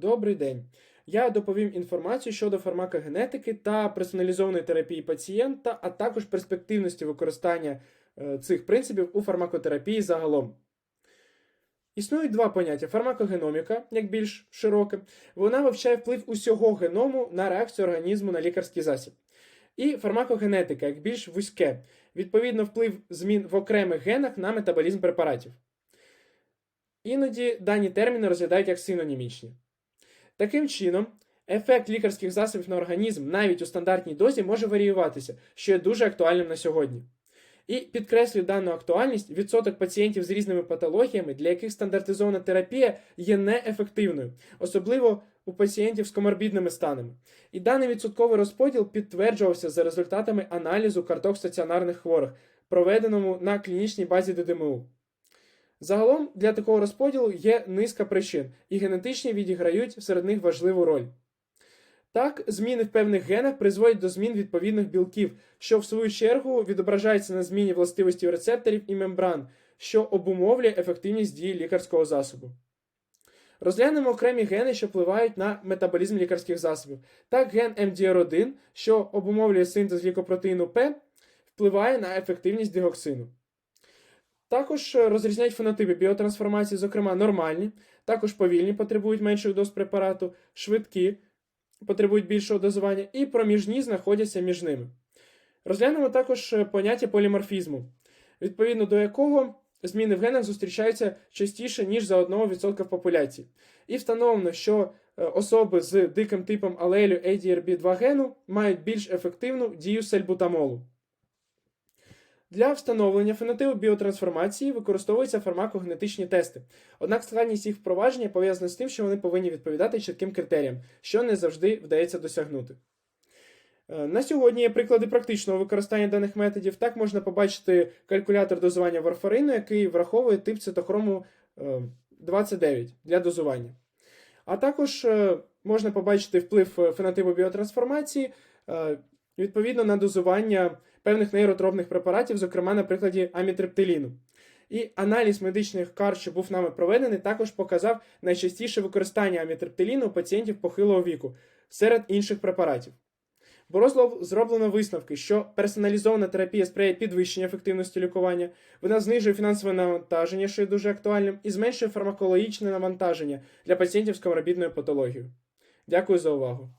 Добрий день. Я доповім інформацію щодо фармакогенетики та персоналізованої терапії пацієнта, а також перспективності використання е, цих принципів у фармакотерапії загалом. Існують два поняття: фармакогеноміка, як більш широке, вона вивчає вплив усього геному на реакцію організму на лікарський засіб. І фармакогенетика, як більш вузьке, відповідно, вплив змін в окремих генах на метаболізм препаратів. Іноді дані терміни розглядають як синонімічні. Таким чином, ефект лікарських засобів на організм навіть у стандартній дозі може варіюватися, що є дуже актуальним на сьогодні. І підкреслюю дану актуальність відсоток пацієнтів з різними патологіями, для яких стандартизована терапія є неефективною, особливо у пацієнтів з коморбідними станами. І даний відсотковий розподіл підтверджувався за результатами аналізу карток стаціонарних хворих, проведеному на клінічній базі ДДМУ. Загалом для такого розподілу є низка причин, і генетичні відіграють серед них важливу роль. Так, зміни в певних генах призводять до змін відповідних білків, що в свою чергу відображається на зміні властивості рецепторів і мембран, що обумовлює ефективність дії лікарського засобу. Розглянемо окремі гени, що впливають на метаболізм лікарських засобів. Так, ген MDR1, що обумовлює синтез лікопротеїну П, впливає на ефективність дигоксину. Також е, розрізняють фенотипи біотрансформації, зокрема нормальні, також повільні потребують менших доз препарату, швидкі потребують більшого дозування, і проміжні знаходяться між ними. Розглянемо також е, поняття поліморфізму, відповідно до якого зміни в генах зустрічаються частіше, ніж за 1% в популяції. І встановлено, що е, особи з диким типом алелю ADRB2 гену мають більш ефективну дію сельбутамолу. Для встановлення фенотипу біотрансформації використовуються фармакогенетичні тести. Однак складність їх впровадження пов'язана з тим, що вони повинні відповідати чітким критеріям, що не завжди вдається досягнути. Е, На сьогодні є приклади практичного використання даних методів. Так можна побачити калькулятор дозування варфарину, який враховує тип цитохрому е, 29 для дозування. А також е, можна побачити вплив е, фенотипу біотрансформації е, відповідно на дозування певних нейротропних препаратів, зокрема на прикладі амітриптиліну. І аналіз медичних карт, що був нами проведений, також показав найчастіше використання амітриптиліну у пацієнтів похилого віку серед інших препаратів. Було зроблено висновки, що персоналізована терапія сприяє підвищенню ефективності лікування, вона знижує фінансове навантаження, що є дуже актуальним, і зменшує фармакологічне навантаження для пацієнтів з коморбідною патологією. Дякую за увагу.